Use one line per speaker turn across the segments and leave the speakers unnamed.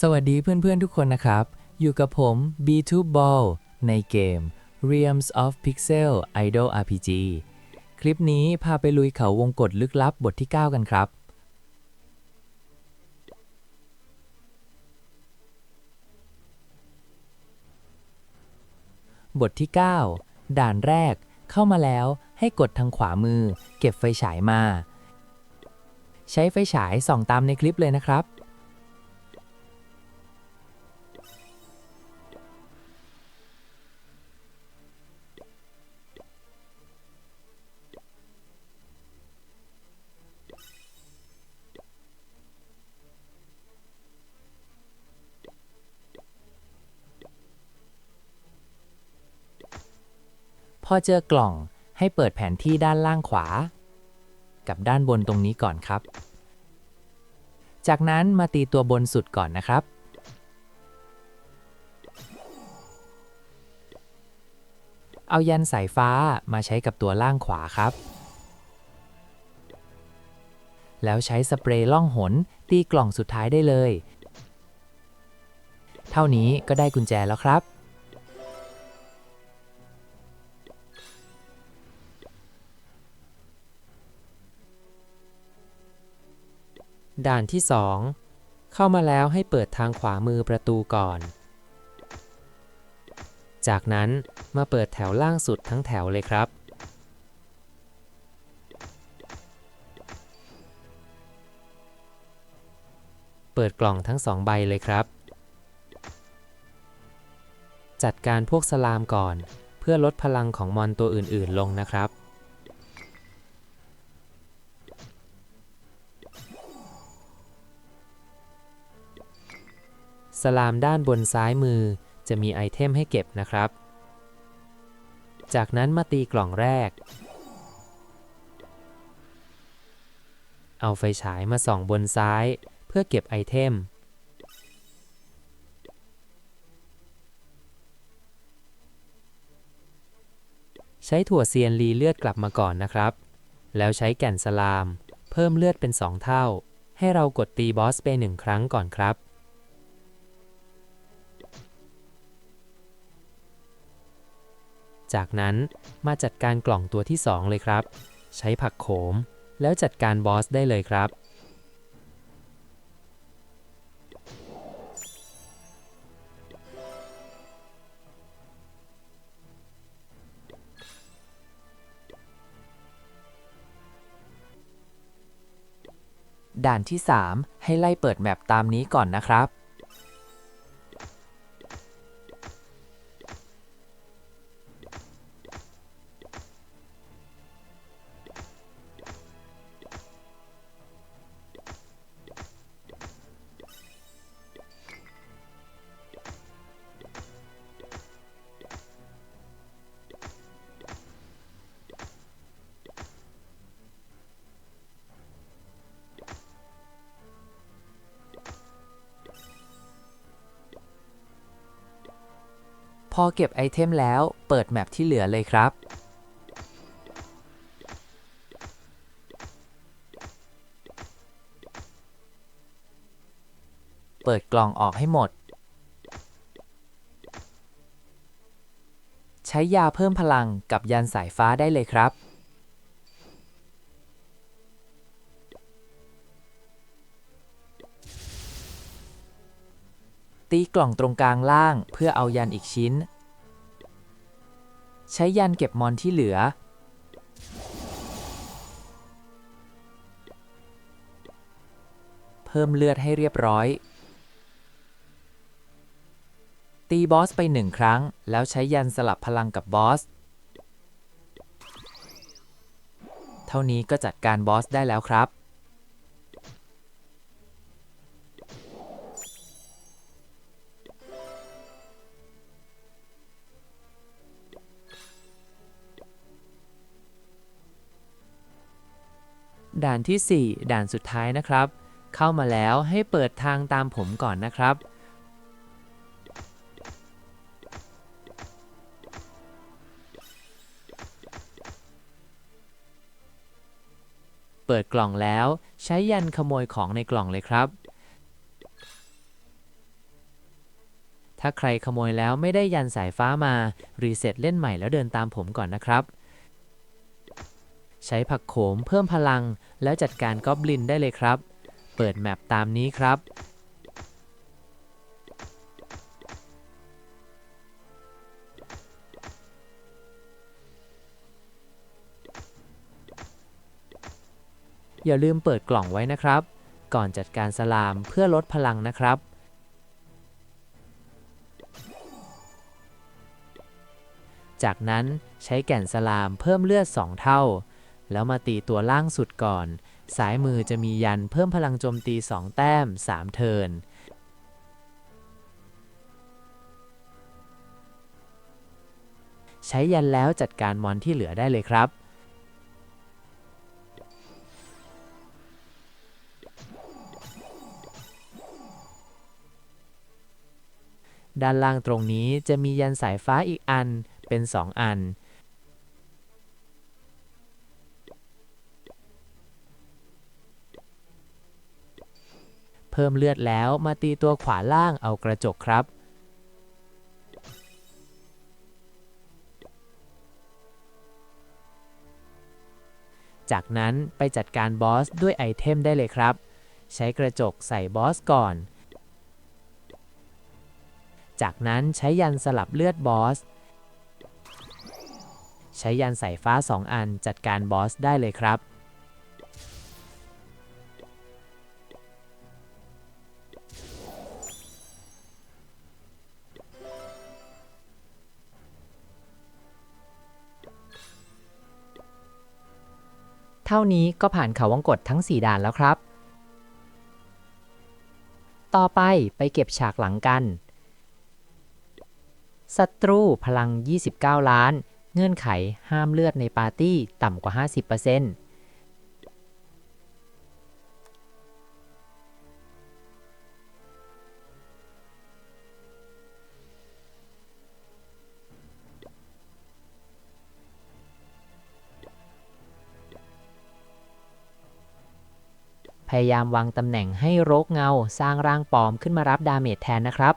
สวัสดีเพื่อนๆทุกคนนะครับ อยู่กับผม B2 Ball ในเกม Realms of Pixel Idol RPG คลิปนี้พาไปลุยเขาวงกฏลึกลับบทที่ 9 กันครับ บทที่ 9 ด่านแรกเข้ามาแล้วให้กดทางขวามือ เก็บไฟฉายมา ใช้ไฟฉายส่องตามในคลิปเลยนะครับ อเจอกล่องให้เปิดแผนที่ด้านล่างขวา กับด้านบนตรงนี้ก่อนครับ จากนั้นมาตีตัวบนสุดก่อนนะครับ เอายันสายฟ้ามาใช้กับตัวล่างขวาครับ แล้วใช้สเปรย์ล่องหนตีกล่องสุดท้ายได้เลย เท่านี้ก็ได้กุญแจแล้วครับ
ด่านที่2เข้ามาแล้วให้เปิดทางขวามือประตูก่อน จากนั้นมาเปิดแถวล่างสุดทั้งแถวเลยครับ เปิดกล่องทั้งสองใบเลยครับ จัดการพวกสลามก่อน เพื่อลดพลังของมอนตัวอื่นๆลงนะครับ สลามด้านบนซ้ายมือจะมีไอเทมให้เก็บนะครับ จากนั้นมาตีกล่องแรก เอาไฟฉายมาส่องบนซ้ายเพื่อเก็บไอเทม ใช้ถั่วเซียนรีเลือดกลับมาก่อนนะครับ แล้วใช้แก่นสลาม เพิ่มเลือดเป็น 2 เท่า ให้เรากดตีบอสไปหนึ่งครั้งก่อนครับ จากนั้นมาจัดการกล่องตัวที่ 2 เลยครับ ใช้ผักโขม แล้วจัดการบอสได้เลยครับ
ด่านที่ 3 ให้ไล่เปิดแมปตามนี้ก่อนนะครับ พอเก็บไอเทมแล้วเปิดแมปที่เหลือเลยครับ เปิดกล่องออกให้หมด ใช้ยาเพิ่มพลังกับยันสายฟ้าได้เลยครับ ตีกล่องตรงกลางล่างเพื่อเอายันอีกชิ้น ใช้ยันเก็บมอนที่เหลือ เพิ่มเลือดให้เรียบร้อย ตีบอสไปหนึ่งครั้ง แล้วใช้ยันสลับพลังกับบอส เท่านี้ก็จัดการบอสได้แล้วครับ ด่านที่ 4 ด่านสุดท้ายนะครับ เข้ามาแล้วให้เปิดทางตามผมก่อนนะครับ เปิดกล่องแล้วใช้ยันขโมยของในกล่องเลยครับ
ถ้าใครขโมยแล้วไม่ได้ยันสายฟ้ามา รีเซ็ตเล่นใหม่แล้วเดินตามผมก่อนนะครับใช้ผักโขมเพิ่มพลัง แล้วจัดการกอบลินได้เลยครับ เปิดแมปตามนี้ครับ อย่าลืมเปิดกล่องไว้นะครับ ก่อนจัดการสลามเพื่อลดพลังนะครับจากนั้นใช้แก่นสลามเพิ่มเลือด 2 เท่า แล้วมาตีตัวล่างสุดก่อน สายมือจะมียันเพิ่มพลังโจมตี 2 แต้ม 3 เทินใช้ยันแล้วจัดการมอนที่เหลือได้เลยครับ ด้านล่างตรงนี้จะมียันสายฟ้าอีกอันเป็น 2 อัน เพิ่มเลือดแล้วมาตีตัวขวาล่างเอากระจกครับ จากนั้นไปจัดการบอสด้วยไอเทมได้เลยครับ ใช้กระจกใส่บอสก่อน จากนั้นใช้ยันสลับเลือดบอส ใช้ยันสายฟ้า 2 อันจัดการบอสได้เลยครับ
เท่านี้ก็ผ่านเขาวงกตทั้ง 4 ด่านแล้วครับ ต่อไปไปเก็บฉากหลังกัน ศัตรูพลัง 29 ล้าน เงื่อนไขห้ามเลือดในปาร์ตี้ต่ำกว่า 50% พยายามวางตำแหน่งให้รกเงา สร้างร่างปลอมขึ้นมารับดาเมจแทนนะครับ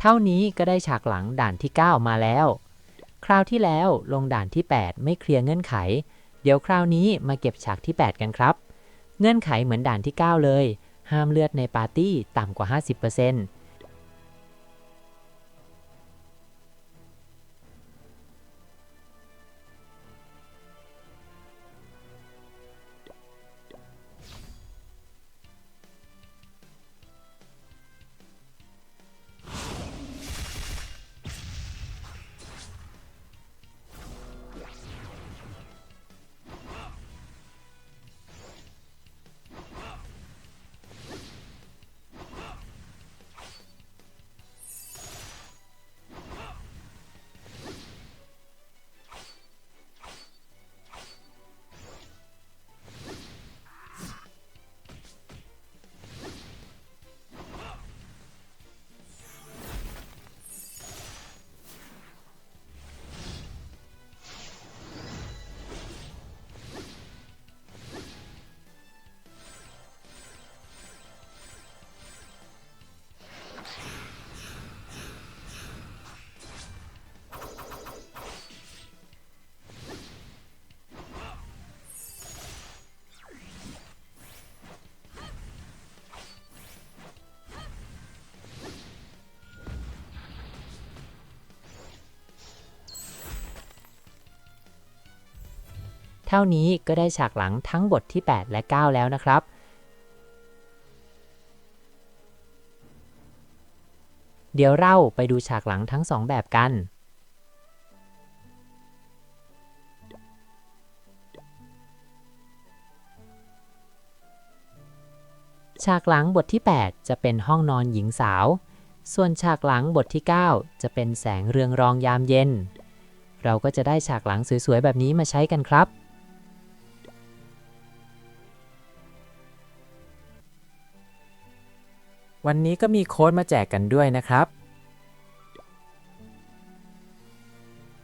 เท่านี้ก็ได้ฉากหลังด่านที่ 9 มาแล้ว คราวที่แล้วลงด่านที่ 8 ไม่เคลียร์เงื่อนไข เดี๋ยวคราวนี้มาเก็บฉากที่ 8 กันครับ เงื่อนไขเหมือนด่านที่ 9 เลย ห้ามเลือดในปาร์ตี้ต่ำกว่า 50%
เท่านี้ก็ได้ฉากหลังทั้งบทที่ 8 และ 9 แล้วนะครับ เดี๋ยวเราไปดูฉากหลังทั้งสองแบบกัน ฉากหลังบทที่ 8 จะเป็นห้องนอนหญิงสาว ส่วนฉากหลังบทที่ 9 จะเป็นแสงเรืองรองยามเย็น เราก็จะได้ฉากหลังสวยๆแบบนี้มาใช้กันครับ
วันนี้ก็มีโค้ดมาแจกกันด้วยนะครับ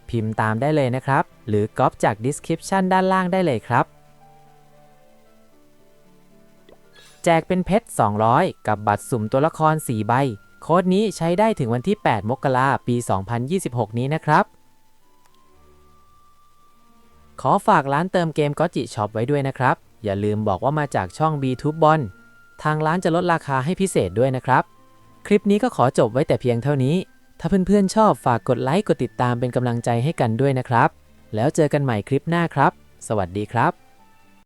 พิมพ์ตามได้เลยนะครับ หรือก๊อปจาก description ด้านล่างได้เลยครับ แจกเป็นเพชร 200 กับบัตรสุ่มตัวละคร 4 ใบ โค้ดนี้ใช้ได้ถึงวันที่ 8 มกราปี 2026 นี้นะครับขอฝากร้านเติมเกมก็จิช็อปไว้ด้วยนะครับ อย่าลืมบอกว่ามาจากช่อง B-Tube b o n ทางร้านจะลดราคาให้พิเศษด้วยนะครับ คลิปนี้ก็ขอจบไว้แต่เพียงเท่านี้ ถ้าเพื่อนๆชอบฝากกดไลค์กดติดตามเป็นกำลังใจให้กันด้วยนะครับ แล้วเจอกันใหม่คลิปหน้าครับ สวัสดีครับ